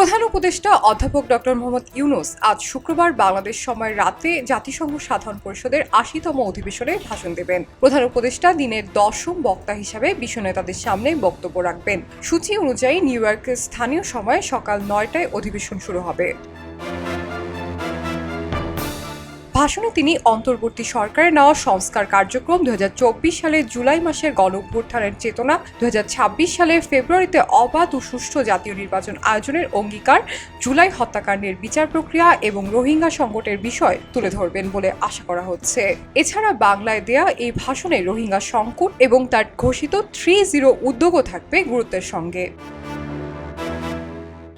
প্রধান উপদেষ্টা অধ্যাপক ডক্টর মোহাম্মদ ইউনুস আজ শুক্রবার বাংলাদেশ সময় রাতে জাতিসংঘ সাধারণ পরিষদের আশিতম অধিবেশনে ভাষণ দেবেন। প্রধান উপদেষ্টা দিনের দশম বক্তা হিসাবে বিশ্ব নেতাদের সামনে বক্তব্য রাখবেন। সূচি অনুযায়ী নিউ ইয়র্কের স্থানীয় সময় সকাল নয়টায় অধিবেশন শুরু হবে। ভাষণে তিনি অন্তর্বর্তী সরকারের নেওয়া সংস্কার কার্যক্রম দু হাজার চব্বিশ সালের জুলাই মাসের গণঅভ্যুত্থানের চেতনা দু হাজার ছাব্বিশ সালের ফেব্রুয়ারিতে অবাধ ও সুষ্ঠু জাতীয় নির্বাচন আয়োজনের অঙ্গীকার, জুলাই হত্যাকাণ্ডের বিচার প্রক্রিয়া এবং রোহিঙ্গা সংকটের বিষয় তুলে ধরবেন বলে আশা করা হচ্ছে। এছাড়া বাংলায় দেয়া এই ভাষণে রোহিঙ্গা সংকট এবং তার ঘোষিত থ্রি জিরো উদ্যোগও থাকবে গুরুত্বের সঙ্গে।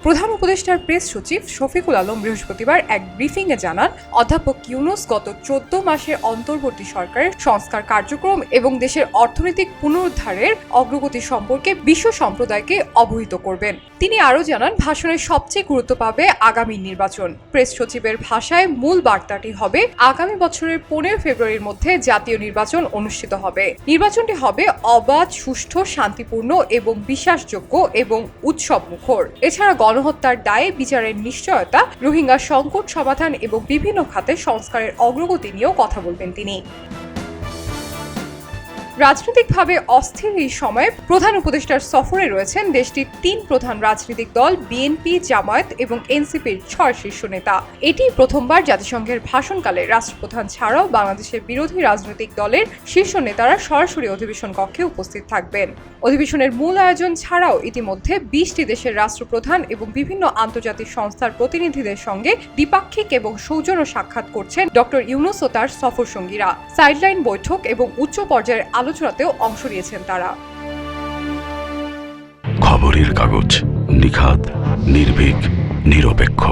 প্রধান উপদেষ্টার প্রেস সচিব শফিকুল আলম বৃহস্পতিবার এক ব্রিফিংয়ে জানান, অধ্যাপক ইউনুস গত চোদ্দ মাসের অন্তর্বর্তী সরকারের সংস্কার কার্যক্রম এবং দেশের অর্থনৈতিক পুনরুদ্ধারের অগ্রগতি সম্পর্কে বিশ্ব সম্প্রদায়কে অবহিত করবেন। তিনি আরও জানান ভাষণের সবচেয়ে গুরুত্ব পাবে আগামী নির্বাচন। প্রেস সচিবের ভাষায় মূল বার্তাটি হবে, আগামী বছরের পনেরো ফেব্রুয়ারির মধ্যে জাতীয় নির্বাচন অনুষ্ঠিত হবে। নির্বাচনটি হবে অবাধ, সুষ্ঠু, শান্তিপূর্ণ এবং বিশ্বাসযোগ্য এবং উৎসব মুখর এছাড়া গণহত্যার দায়ে বিচারের নিশ্চয়তা, রোহিঙ্গা সংকট সমাধান এবং বিভিন্ন খাতে সংস্কারের অগ্রগতি নিয়েও কথা বলবেন তিনি। রাজনৈতিকভাবে অস্থির এই সময়ে প্রধান উপদেষ্টার সফরে রয়েছেন দেশটির তিন প্রধান রাজনৈতিক দল বিএনপি জামায়াত এবং এনসিপির ছয় শীর্ষ নেতা। এটি প্রথমবার জাতিসংঘের ভাষণকালে রাষ্ট্রপ্রধান ছাড়াও বাংলাদেশের বিরোধী রাজনৈতিক দলের শীর্ষ নেতারা সরাসরি অধিবেশন কক্ষে উপস্থিত থাকবেন। অধিবেশনের মূল আয়োজন ছাড়াও ইতিমধ্যে বিশটি দেশের রাষ্ট্রপ্রধান এবং বিভিন্ন আন্তর্জাতিক সংস্থার প্রতিনিধিদের সঙ্গে দ্বিপাক্ষিক এবং সৌজন্য সাক্ষাৎ করছেন ডক্টর ইউনুস ও তার সফর সঙ্গীরা সাইডলাইন বৈঠক এবং উচ্চ পর্যায়ের আলোচনাতেও অংশ নিয়েছেন তারা। খবরের কাগজ নিখাত নির্ভীক নিরপেক্ষ।